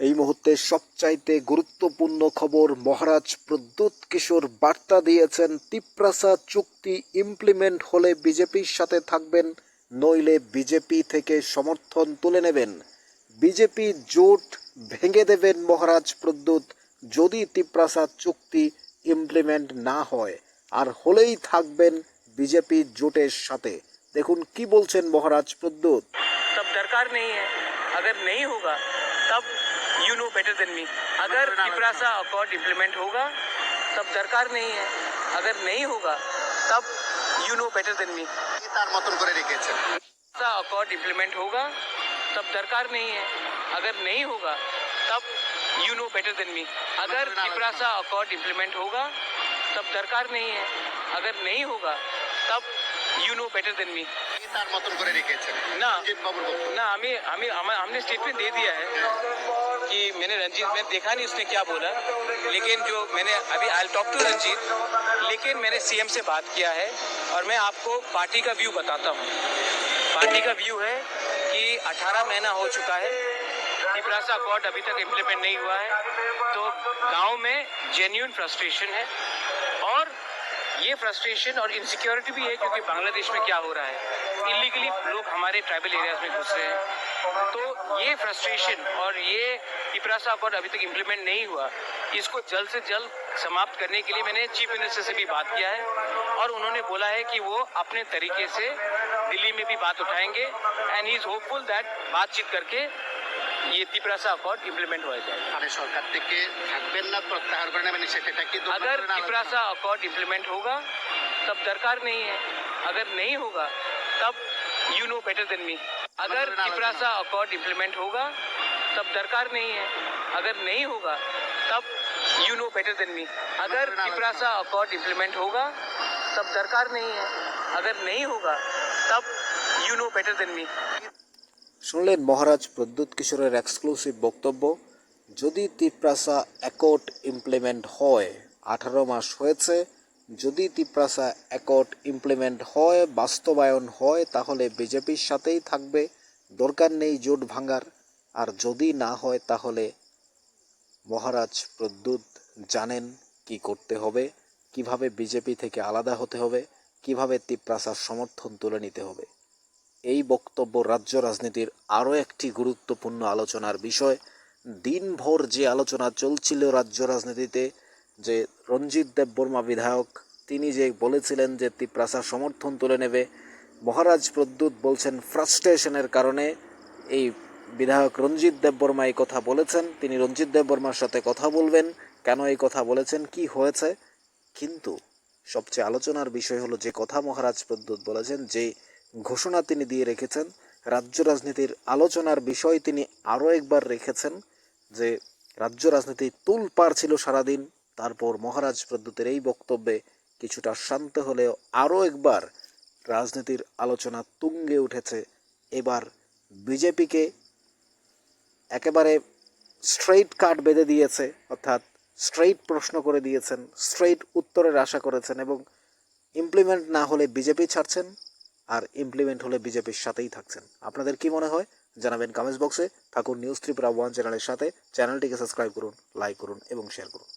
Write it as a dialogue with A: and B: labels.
A: এই মুহূর্তে সবচাইতে গুরুত্বপূর্ণ খবর মহারাজ প্রদ্যুৎ কিশোর বার্তা দিয়েছেন তিপ্রাসা চুক্তি ইমপ্লিমেন্ট হলে বিজেপির সাথে থাকবেন নইলে বিজেপি থেকে সমর্থন তুলে নেবেন বিজেপি জোট ভেঙে দেবেন মহারাজ প্রদ্যুৎ যদি তিপ্রাসা চুক্তি ইমপ্লিমেন্ট না হয় আর হলেই থাকবেন বিজেপি জোটের সাথে দেখুন কি বলছেন মহারাজ প্রদ্যুৎ
B: तब दरकार नहीं है अगर नहीं होगा तब you know better than me अगर पिपरासा अकॉर्ड इम्प्लीमेंट होगा तब दरकार नहीं है अगर नहीं होगा तब you know better than me
C: কি তার মতন করে রেখেছেন
B: पिपरासा अकॉर्ड इम्प्लीमेंट होगा तब दरकार नहीं है अगर नहीं होगा तब you know better than me अगर पिपरासा अकॉर्ड इम्प्लीमेंट होगा तब दरकार नहीं है अगर नहीं होगा तब you know better than me
C: কি তার মতন করে রেখেছেন
B: না।
C: রঞ্জিত বাবুর বক্তব্য
B: ना हमें हमें हमें हमने स्टेटमेंट दे दिया है कि मैंने रंजीत मैं देखा नहीं उसने क्या बोला लेकिन जो मैंने अभी आई टॉक टू रंजीत लेकिन मैंने सीएम से बात किया है और मैं आपको पार्टी का व्यू बताता हूँ पार्टी का व्यू है कि 18 महीना हो चुका है तिपरासा अकॉर्ड अभी तक इम्प्लीमेंट नहीं हुआ है तो गांव में जेन्यून फ्रस्ट्रेशन है और ये फ्रस्ट्रेशन और इनसिक्योरिटी भी है क्योंकि बांग्लादेश में क्या हो रहा है इलीगली लोग हमारे ट्राइबल एरियाज में घुस रहे हैं तो ये फ्रस्ट्रेशन और ये पिपरासा अकॉर्ड अभी तक इम्प्लीमेंट नहीं हुआ इसको जल्द से जल्द समाप्त करने के लिए मैंने चीफ मिनिस्टर से भी बात किया है और उन्होंने बोला है कि वो अपने तरीके से दिल्ली में भी बात उठाएंगे and he is hopeful that बातचीत करके ये तिपरासा अकॉर्ड इम्प्लीमेंट हो जाएगा
C: মানে সরকার থেকে থাকবেন না প্রত্যাহার করে নেবেন সেটা কি দু
B: अगर
C: ধরনের আলোচনা?
B: तिपरासा अकॉर्ड इम्प्लीमेंट होगा तब दरकार नहीं है अगर नहीं होगा तब you know better than me अगर तिपरासा अकॉर्ड इम्प्लीमेंट होगा तब दरकार नहीं है अगर नहीं होगा तब you know better than me अगर तिपरासा अकॉर्ड इम्प्लीमेंट होगा तब दरकार नहीं है अगर नहीं होगा तब you know better than me
A: শুনলেন মহারাজ প্রদ্যুৎ কিশোরের এক্সক্লুসিভ বক্তব্য যদি তিপ্রাসা অ্যাকর্ড ইমপ্লিমেন্ট হয় আঠারো মাস হয়েছে যদি তিপ্রাসা অ্যাকর্ড ইমপ্লিমেন্ট হয়, বাস্তবায়ন হয়, তাহলে বিজেপির সাথেই থাকবে। দরকার নেই জোট ভাঙার। আর যদি না হয়, তাহলে মহারাজ প্রদ্যুৎ জানেন কি করতে হবে, কীভাবে বিজেপি থেকে আলাদা হতে হবে, কীভাবে তিপ্রাসার সমর্থন তুলে নিতে হবে। এই বক্তব্য রাজ্য রাজনীতির আরও একটি গুরুত্বপূর্ণ আলোচনার বিষয়। দিনভর যে আলোচনা চলছিল রাজ্য রাজনীতিতে, যে রঞ্জিত দেব বর্মা বিধায়ক, তিনি যে বলেছিলেন যে তিপ্রাসা সমর্থন তুলে নেবে, মহারাজ প্রদ্যুৎ বলছেন ফ্রাস্ট্রেশনের কারণে এই বিধায়ক রঞ্জিত দেব বর্মা এই কথা বলেছেন, তিনি রঞ্জিত দেব বর্মার সাথে কথা বলবেন, কেন এই কথা বলেছেন, কি হয়েছে? কিন্তু সবচেয়ে আলোচনার বিষয় হলো যে কথা মহারাজ প্রদ্যুৎ বলেছেন, যে ঘোষণা তিনি দিয়ে রেখেছেন, রাজ্য রাজনীতির আলোচনার বিষয় তিনি আরও একবার রেখেছেন, যে রাজ্য রাজনীতি তুলপার ছিল সারাদিন তারপর মহারাজ প্রদ্যুতের এই বক্তব্যে কিছুটা শান্ত হলেও আরও একবার রাজনীতির আলোচনা তুঙ্গে উঠেছে। এবার বিজেপিকে একেবারে স্ট্রেইট কার্ড বেঁধে দিয়েছে, অর্থাৎ স্ট্রেইট প্রশ্ন করে দিয়েছেন স্ট্রেইট উত্তরের আশা করেছেন এবং ইমপ্লিমেন্ট না হলে বিজেপি ছাড়ছেন আর ইমপ্লিমেন্ট হলে বিজেপির সাথেই থাকছেন। আপনাদের কি মনে হয়? জানাবেন কমেন্টস বক্সে থাকুন নিউজ ত্রিপুরা ওয়ান চ্যানেলের সাথে। চ্যানেলটিকে সাবস্ক্রাইব করুন লাইক করুন এবং শেয়ার করুন।